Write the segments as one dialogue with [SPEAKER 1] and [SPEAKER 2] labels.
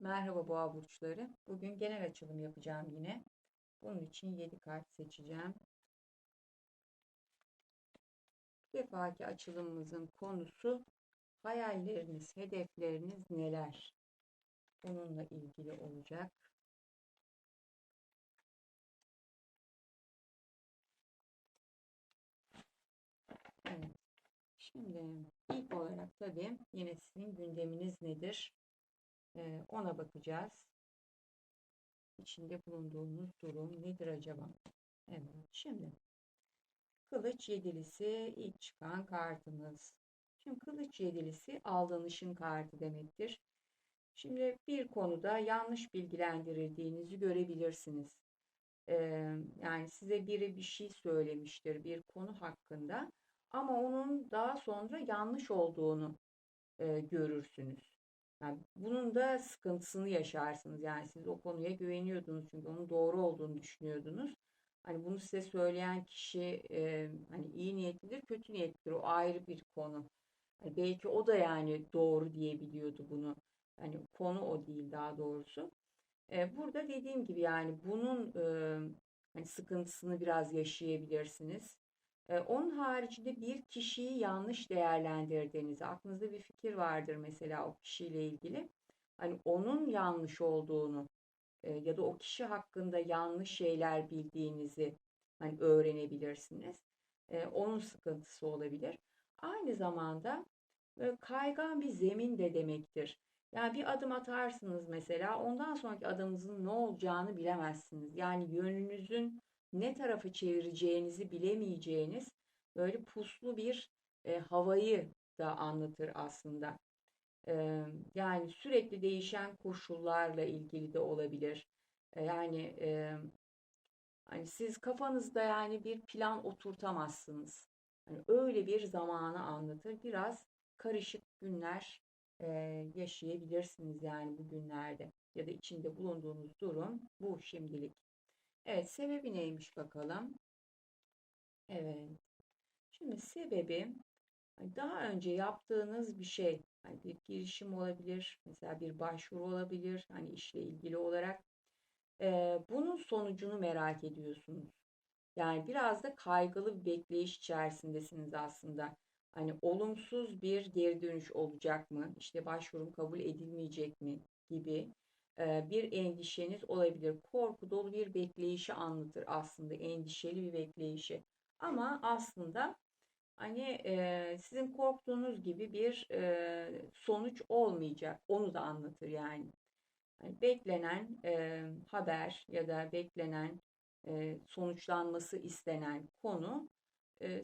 [SPEAKER 1] Merhaba boğa burçları. Bugün genel açılım yapacağım yine. Bunun için 7 kart seçeceğim. Bu defaki açılımımızın konusu hayalleriniz, hedefleriniz neler? Bununla ilgili olacak. Evet. Şimdi ilk olarak tabii yine sizin gündeminiz nedir? Ona bakacağız. İçinde bulunduğumuz durum nedir acaba? Evet, şimdi kılıç yedilisi ilk çıkan kartımız. Şimdi kılıç yedilisi aldanışın kartı demektir. Şimdi bir konuda yanlış bilgilendirildiğinizi görebilirsiniz. Ee, yani size biri bir şey söylemiştir bir konu hakkında ama onun daha sonra yanlış olduğunu e, görürsünüz. Yani bunun da sıkıntısını yaşarsınız. Yani siz o konuya güveniyordunuz çünkü onun doğru olduğunu düşünüyordunuz. Hani bunu size söyleyen kişi e, hani iyi niyetlidir, kötü niyetlidir. O ayrı bir konu. Hani belki o da yani doğru diyebiliyordu bunu. Hani konu o değil daha doğrusu. E, burada dediğim gibi yani bunun e, hani sıkıntısını biraz yaşayabilirsiniz. Onun haricinde bir kişiyi yanlış değerlendirdiğiniz, aklınızda bir fikir vardır mesela o kişiyle ilgili. Hani onun yanlış olduğunu ya da o kişi hakkında yanlış şeyler bildiğinizi hani öğrenebilirsiniz. Onun sıkıntısı olabilir. Aynı zamanda kaygan bir zemin de demektir. Yani bir adım atarsınız mesela ondan sonraki adımınızın ne olacağını bilemezsiniz. Yani yönünüzün ne tarafa çevireceğinizi bilemeyeceğiniz böyle puslu bir e, havayı da anlatır aslında. E, yani sürekli değişen koşullarla ilgili de olabilir. E, yani e, hani siz kafanızda yani bir plan oturtamazsınız. Hani öyle bir zamanı anlatır. Biraz karışık günler e, yaşayabilirsiniz yani bu günlerde ya da içinde bulunduğunuz durum bu şimdilik. Evet, sebebi neymiş bakalım. Evet. Şimdi sebebi daha önce yaptığınız bir şey, hani bir girişim olabilir, mesela bir başvuru olabilir, hani işle ilgili olarak. Ee, bunun sonucunu merak ediyorsunuz. Yani biraz da kaygılı bir bekleyiş içerisindesiniz aslında. Hani olumsuz bir geri dönüş olacak mı? İşte başvurum kabul edilmeyecek mi gibi bir endişeniz olabilir. Korku dolu bir bekleyişi anlatır aslında endişeli bir bekleyişi. Ama aslında hani sizin korktuğunuz gibi bir sonuç olmayacak. Onu da anlatır yani. yani beklenen haber ya da beklenen sonuçlanması istenen konu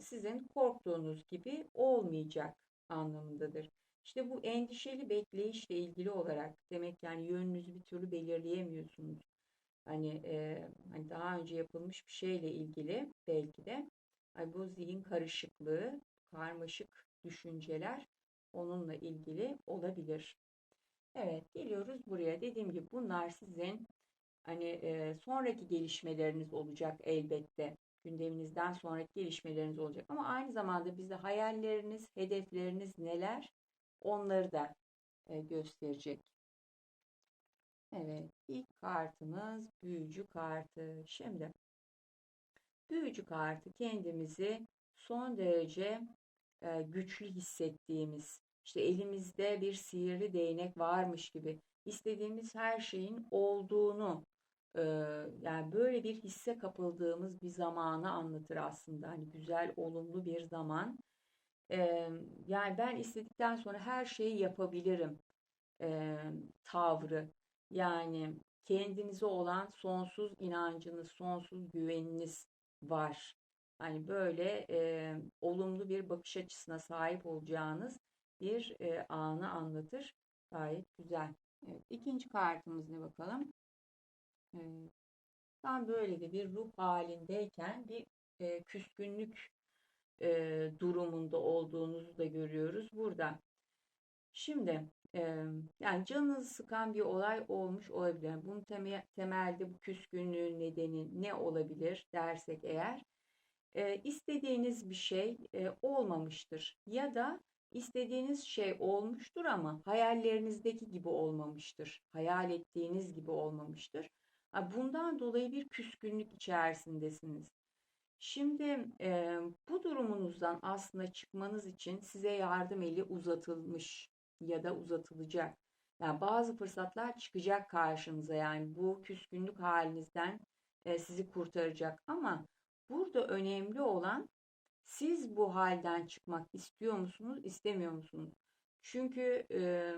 [SPEAKER 1] sizin korktuğunuz gibi olmayacak anlamındadır. İşte bu endişeli bekleyişle ilgili olarak demek yani yönünüzü bir türlü belirleyemiyorsunuz. Hani, e, hani daha önce yapılmış bir şeyle ilgili belki de hani bu zihin karışıklığı, karmaşık düşünceler onunla ilgili olabilir. Evet, geliyoruz buraya. Dediğim gibi bunlar sizin hani e, sonraki gelişmeleriniz olacak elbette. Gündeminizden sonraki gelişmeleriniz olacak. Ama aynı zamanda bize hayalleriniz, hedefleriniz neler? Onları da e, gösterecek. Evet, ilk kartımız büyücü kartı. Şimdi büyücü kartı kendimizi son derece e, güçlü hissettiğimiz, işte elimizde bir sihirli değnek varmış gibi istediğimiz her şeyin olduğunu e, yani böyle bir hisse kapıldığımız bir zamanı anlatır aslında. Hani güzel, olumlu bir zaman e, yani ben istedikten sonra her şeyi yapabilirim e, tavrı. Yani kendinize olan sonsuz inancınız, sonsuz güveniniz var. Hani böyle e, olumlu bir bakış açısına sahip olacağınız bir e, anı anlatır. Gayet güzel. Evet, ikinci kartımız ne bakalım? Evet. Tam böyle de bir ruh halindeyken bir e, küskünlük e, durumunda olduğunuzu da görüyoruz burada. Şimdi e, yani canınızı sıkan bir olay olmuş olabilir. Bunun teme, temelde bu küskünlüğün nedeni ne olabilir dersek eğer e, istediğiniz bir şey e, olmamıştır ya da istediğiniz şey olmuştur ama hayallerinizdeki gibi olmamıştır. Hayal ettiğiniz gibi olmamıştır. Bundan dolayı bir küskünlük içerisindesiniz. Şimdi e, bu durumunuzdan aslında çıkmanız için size yardım eli uzatılmış ya da uzatılacak. Yani bazı fırsatlar çıkacak karşınıza yani bu küskünlük halinizden e, sizi kurtaracak. Ama burada önemli olan siz bu halden çıkmak istiyor musunuz, istemiyor musunuz? Çünkü e,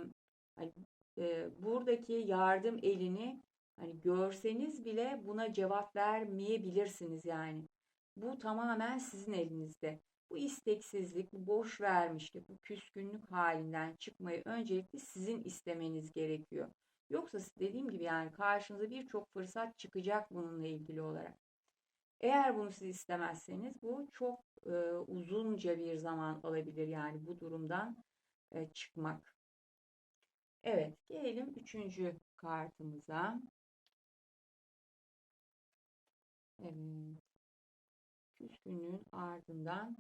[SPEAKER 1] hani, e, buradaki yardım elini hani görseniz bile buna cevap vermeyebilirsiniz yani. Bu tamamen sizin elinizde. Bu isteksizlik, bu boş vermişlik, bu küskünlük halinden çıkmayı öncelikle sizin istemeniz gerekiyor. Yoksa dediğim gibi yani karşınıza birçok fırsat çıkacak bununla ilgili olarak. Eğer bunu siz istemezseniz bu çok e, uzunca bir zaman alabilir yani bu durumdan e, çıkmak. Evet, gelelim üçüncü kartımıza. Evet. Küskünlüğün ardından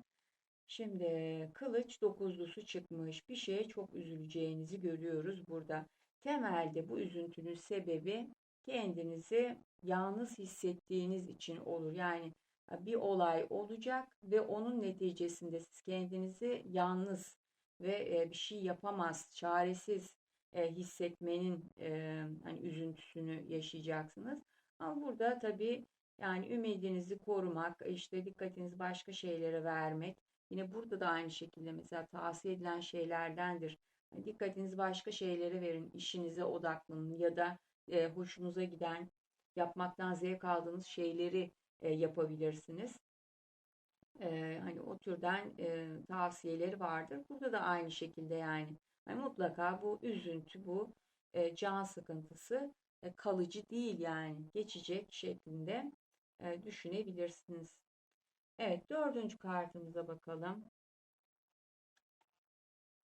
[SPEAKER 1] şimdi kılıç dokuzlusu çıkmış. Bir şeye çok üzüleceğinizi görüyoruz burada. Temelde bu üzüntünün sebebi kendinizi yalnız hissettiğiniz için olur. Yani bir olay olacak ve onun neticesinde siz kendinizi yalnız ve bir şey yapamaz, çaresiz hissetmenin hani üzüntüsünü yaşayacaksınız. Ama burada tabii yani ümidinizi korumak, işte dikkatinizi başka şeylere vermek. Yine burada da aynı şekilde mesela tavsiye edilen şeylerdendir. Yani dikkatinizi başka şeylere verin, işinize odaklanın ya da e, hoşunuza giden, yapmaktan zevk aldığınız şeyleri e, yapabilirsiniz. E, hani o türden e, tavsiyeleri vardır. Burada da aynı şekilde yani. yani mutlaka bu üzüntü, bu e, can sıkıntısı e, kalıcı değil yani geçecek şeklinde e, düşünebilirsiniz. Evet dördüncü kartımıza bakalım.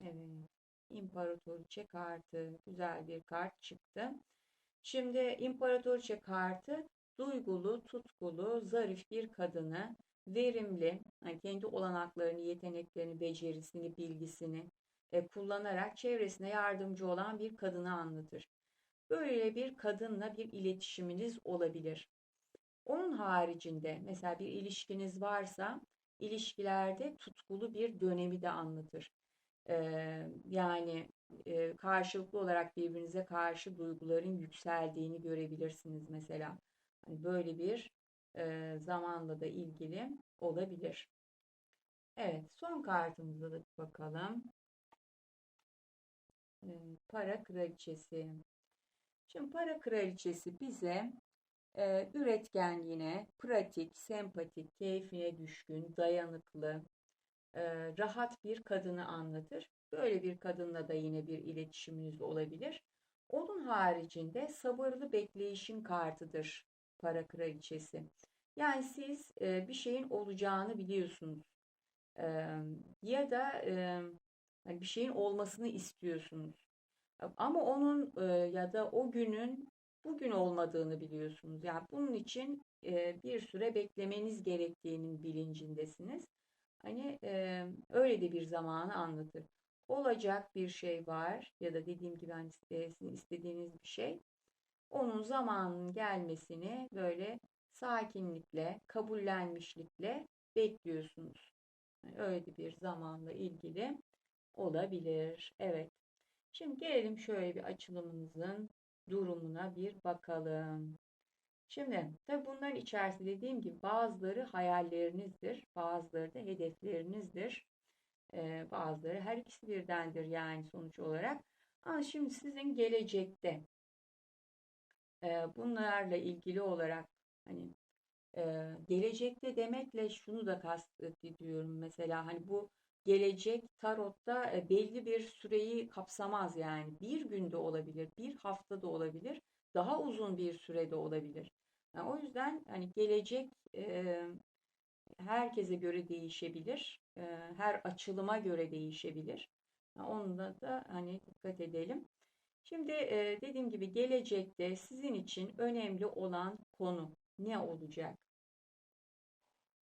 [SPEAKER 1] Evet. İmparatoriçe kartı. Güzel bir kart çıktı. Şimdi İmparatoriçe kartı duygulu, tutkulu, zarif bir kadını, verimli, yani kendi olanaklarını, yeteneklerini, becerisini, bilgisini e, kullanarak çevresine yardımcı olan bir kadını anlatır. Böyle bir kadınla bir iletişiminiz olabilir. Onun haricinde mesela bir ilişkiniz varsa ilişkilerde tutkulu bir dönemi de anlatır. Ee, yani e, karşılıklı olarak birbirinize karşı duyguların yükseldiğini görebilirsiniz mesela. Hani böyle bir e, zamanla da ilgili olabilir. Evet, son kartımıza da bakalım. E, para kraliçesi. Şimdi para kraliçesi bize e, üretkenliğine, pratik, sempatik, keyfine düşkün, dayanıklı, e, rahat bir kadını anlatır. Böyle bir kadınla da yine bir iletişiminiz olabilir. Onun haricinde sabırlı bekleyişin kartıdır para kraliçesi. Yani siz e, bir şeyin olacağını biliyorsunuz. E, ya da e, hani bir şeyin olmasını istiyorsunuz. Ama onun e, ya da o günün bugün olmadığını biliyorsunuz. Yani bunun için e, bir süre beklemeniz gerektiğinin bilincindesiniz. Hani e, öyle de bir zamanı anlatır. Olacak bir şey var ya da dediğim gibi hani istediğiniz bir şey. Onun zamanının gelmesini böyle sakinlikle, kabullenmişlikle bekliyorsunuz. Yani öyle bir zamanla ilgili olabilir. Evet. Şimdi gelelim şöyle bir açılımımızın durumuna bir bakalım. Şimdi tabi bunların içerisinde dediğim gibi bazıları hayallerinizdir, bazıları da hedeflerinizdir. Ee, bazıları her ikisi birdendir yani sonuç olarak. Ama şimdi sizin gelecekte e, bunlarla ilgili olarak hani e, gelecekte demekle şunu da kastediyorum mesela hani bu gelecek tarotta e, belli bir süreyi kapsamaz yani bir günde olabilir, bir haftada olabilir, daha uzun bir sürede olabilir. Yani o yüzden hani gelecek e, herkese göre değişebilir, e, her açılıma göre değişebilir. Yani onunla da hani dikkat edelim. Şimdi e, dediğim gibi gelecekte sizin için önemli olan konu ne olacak?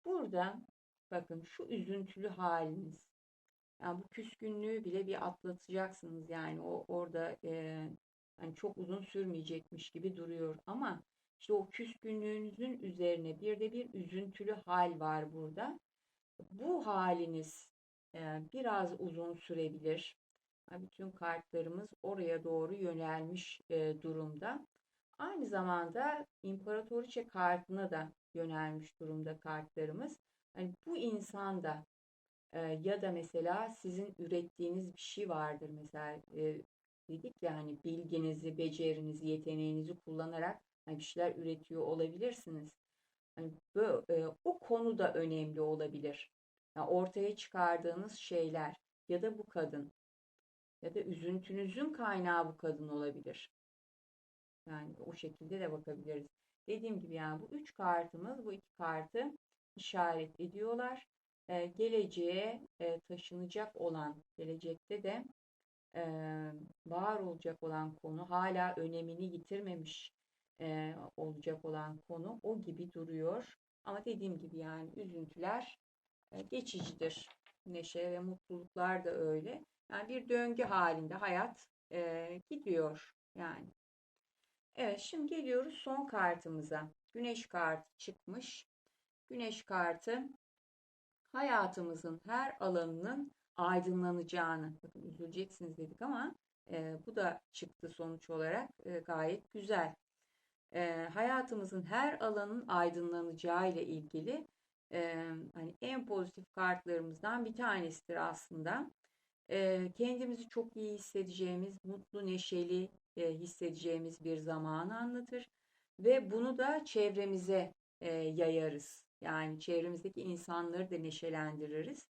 [SPEAKER 1] Burada bakın şu üzüntülü haliniz. Yani bu küskünlüğü bile bir atlatacaksınız. Yani o orada e, hani çok uzun sürmeyecekmiş gibi duruyor. Ama işte o küskünlüğünüzün üzerine bir de bir üzüntülü hal var burada. Bu haliniz e, biraz uzun sürebilir. Bütün kartlarımız oraya doğru yönelmiş e, durumda. Aynı zamanda İmparatoriçe kartına da yönelmiş durumda kartlarımız. Hani bu insan da e, ya da mesela sizin ürettiğiniz bir şey vardır. Mesela e, dedik ya hani bilginizi, becerinizi, yeteneğinizi kullanarak hani bir şeyler üretiyor olabilirsiniz. Hani bu, e, o konu da önemli olabilir. Yani ortaya çıkardığınız şeyler ya da bu kadın ya da üzüntünüzün kaynağı bu kadın olabilir. Yani o şekilde de bakabiliriz. Dediğim gibi yani bu üç kartımız bu iki kartı işaret ediyorlar. Ee, geleceğe e, taşınacak olan, gelecekte de e, var olacak olan konu, hala önemini yitirmemiş e, olacak olan konu o gibi duruyor. Ama dediğim gibi yani üzüntüler e, geçicidir. Neşe ve mutluluklar da öyle. Yani bir döngü halinde hayat e, gidiyor yani. Evet şimdi geliyoruz son kartımıza. Güneş kartı çıkmış. Güneş kartı hayatımızın her alanının aydınlanacağını, bakın üzüleceksiniz dedik ama e, bu da çıktı sonuç olarak e, gayet güzel. E, hayatımızın her alanın aydınlanacağı ile ilgili e, hani en pozitif kartlarımızdan bir tanesidir aslında. E, kendimizi çok iyi hissedeceğimiz, mutlu, neşeli e, hissedeceğimiz bir zamanı anlatır ve bunu da çevremize e, yayarız. Yani çevremizdeki insanları da neşelendiririz.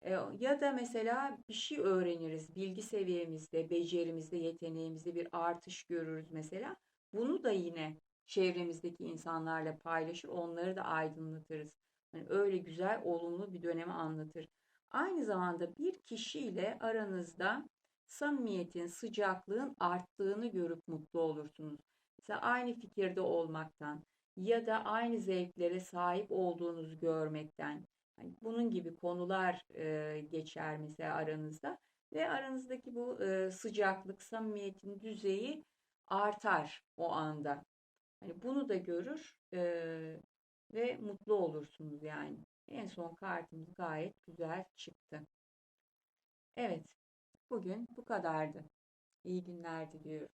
[SPEAKER 1] E, ya da mesela bir şey öğreniriz. Bilgi seviyemizde, becerimizde, yeteneğimizde bir artış görürüz mesela. Bunu da yine çevremizdeki insanlarla paylaşır, onları da aydınlatırız. Yani öyle güzel, olumlu bir dönemi anlatır. Aynı zamanda bir kişiyle aranızda samimiyetin, sıcaklığın arttığını görüp mutlu olursunuz. Mesela aynı fikirde olmaktan ya da aynı zevklere sahip olduğunuzu görmekten. Yani bunun gibi konular e, geçer mesela aranızda ve aranızdaki bu e, sıcaklık, samimiyetin düzeyi artar o anda. Hani bunu da görür e, ve mutlu olursunuz yani. En son kartımız gayet güzel çıktı. Evet, bugün bu kadardı. İyi günler diliyorum.